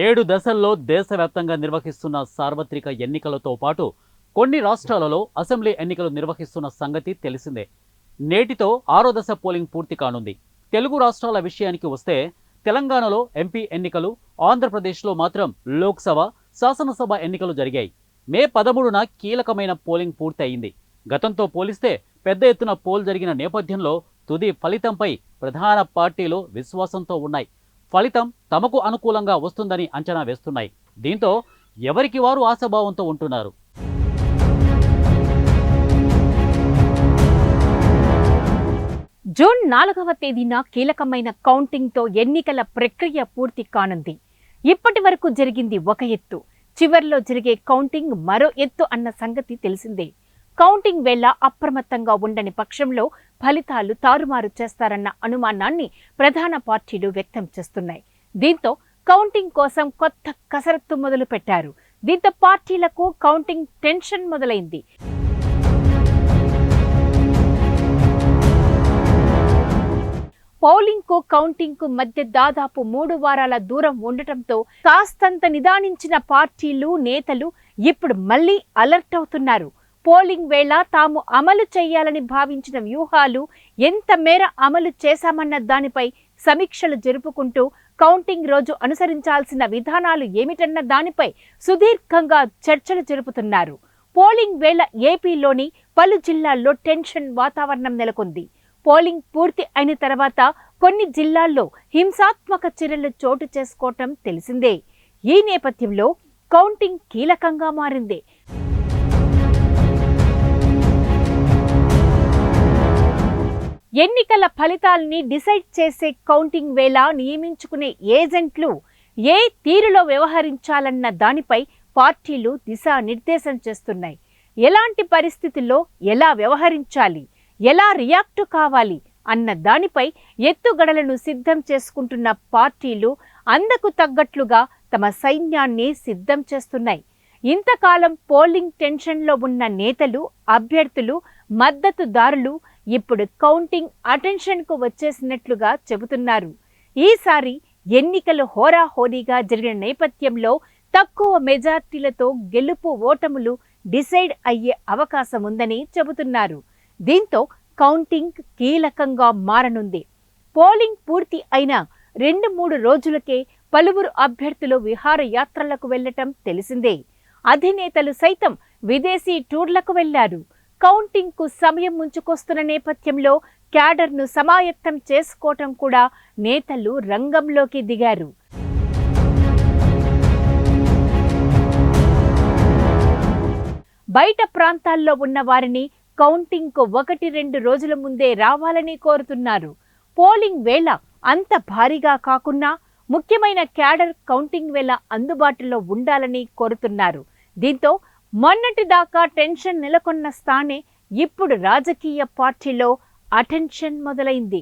ఏడు దశల్లో దేశవ్యాప్తంగా నిర్వహిస్తున్న సార్వత్రిక ఎన్నికలతో పాటు కొన్ని రాష్ట్రాలలో అసెంబ్లీ ఎన్నికలు నిర్వహిస్తున్న సంగతి తెలిసిందే. నేటితో ఆరో దశ పోలింగ్ పూర్తి కానుంది. తెలుగు రాష్ట్రాల విషయానికి వస్తే తెలంగాణలో ఎంపీ ఎన్నికలు ఆంధ్రప్రదేశ్లో మాత్రం లోక్సభ శాసనసభ ఎన్నికలు జరిగాయి. మే పదమూడున కీలకమైన పోలింగ్ పూర్తి అయింది గతంతో పోలిస్తే పెద్ద ఎత్తున పోల్ జరిగిన నేపథ్యంలో తుది ఫలితంపై ప్రధాన పార్టీలు విశ్వాసంతో ఉన్నాయి. ఫలితం తమకు అనుకూలంగా వస్తుందని అంచనా వేస్తున్నాయి. దీంతో ఎవరికి వారు ఆశాభావంతో ఉంటున్నారు? జూన్ నాలుగవ తేదీన కీలకమైన కౌంటింగ్తో ఎన్నికల ప్రక్రియ పూర్తి కానుంది. ఇప్పటి వరకు జరిగింది ఒక ఎత్తు. చివర్లో జరిగే కౌంటింగ్ మరో ఎత్తు అన్న సంగతి తెలిసిందే. కౌంటింగ్ వేళ అప్రమత్తంగా ఉండని పక్షంలో ఫలితాలు తారుమారు చేస్తారన్న అనుమానాన్ని ప్రధాన పార్టీలు వ్యక్తం చేస్తున్నాయి. దీంతో కౌంటింగ్ కోసం కొత్త కసరత్తు మొదలు పెట్టారు. దీంతో పార్టీలకు కౌంటింగ్ టెన్షన్ మొదలైంది. పౌలింగ్కు కౌంటింగ్కు మధ్య దాదాపు మూడు వారాల దూరం ఉండటంతో కాస్తంత నిదానించిన పార్టీలు నేతలు ఇప్పుడు మళ్ళీ అలర్ట్ అవుతున్నారు. పోలింగ్ వేళ తాము అమలు చేయాలని భావించిన వ్యూహాలు ఎంత మేర అమలు చేశామన్న దానిపై సమీక్షలు జరుపుకుంటూ కౌంటింగ్ రోజు అనుసరించాల్సిన విధానాలు ఏమిటన్న దానిపై సుదీర్ఘంగా చర్చలు జరుపుతున్నారు. పోలింగ్ వేళ ఏపీలోని పలు జిల్లాల్లో టెన్షన్ వాతావరణం నెలకొంది. పోలింగ్ పూర్తి అయిన తర్వాత కొన్ని జిల్లాల్లో హింసాత్మక చర్యలు చోటు చేసుకోవటం తెలిసిందే. ఈ నేపథ్యంలో కౌంటింగ్ కీలకంగా మారింది. ఎన్నికల ఫలితాల్ని డిసైడ్ చేసే కౌంటింగ్ వేళ నియమించుకునే ఏజెంట్లు ఏ తీరులో వ్యవహరించాలన్న దానిపై పార్టీలు దిశానిర్దేశం చేస్తున్నాయి. ఎలాంటి పరిస్థితుల్లో ఎలా వ్యవహరించాలి? ఎలా రియాక్ట్ కావాలి? అన్న దానిపై ఎత్తుగడలను సిద్ధం చేసుకుంటున్న పార్టీలు అందకు తగ్గట్లుగా తమ సైన్యాన్ని సిద్ధం చేస్తున్నాయి. ఇంతకాలం పోలింగ్ టెన్షన్లో ఉన్న నేతలు అభ్యర్థులు మద్దతుదారులు ఇప్పుడు కౌంటింగ్ అటెన్షన్కు వచ్చేసినట్లుగా చెబుతున్నారు. ఈసారి ఎన్నికలు హోరాహోరీగా జరిగిన నేపథ్యంలో తక్కువ మెజార్టీలతో గెలుపు ఓటములు డిసైడ్ అయ్యే అవకాశం ఉందని చెబుతున్నారు. దీంతో కౌంటింగ్ కీలకంగా మారనుంది. పోలింగ్ పూర్తి అయిన రెండు మూడు రోజులకే పలువురు అభ్యర్థులు విహారయాత్రలకు వెళ్ళటం తెలిసిందే. అధినేతలు సైతం విదేశీ టూర్లకు వెళ్ళారు. కౌంటింగ్కు సమయం ముంచుకొస్తున్న నేపథ్యంలో క్యాడర్ను సమాయత్తం చేసుకోవటం కూడా నేతలు రంగంలోకి దిగారు. బయట ప్రాంతాల్లో ఉన్న వారిని కౌంటింగ్కు ఒకటి రెండు రోజుల ముందే రావాలని కోరుతున్నారు. పోలింగ్ వేళ అంత భారీగా కాకున్నా ముఖ్యమైన క్యాడర్ కౌంటింగ్ వేళ అందుబాటులో ఉండాలని కోరుతున్నారు. దీంతో మొన్నటి దాకా టెన్షన్ నెలకొన్న స్థానే ఇప్పుడు రాజకీయ పార్టీలో అటెన్షన్ మొదలైంది.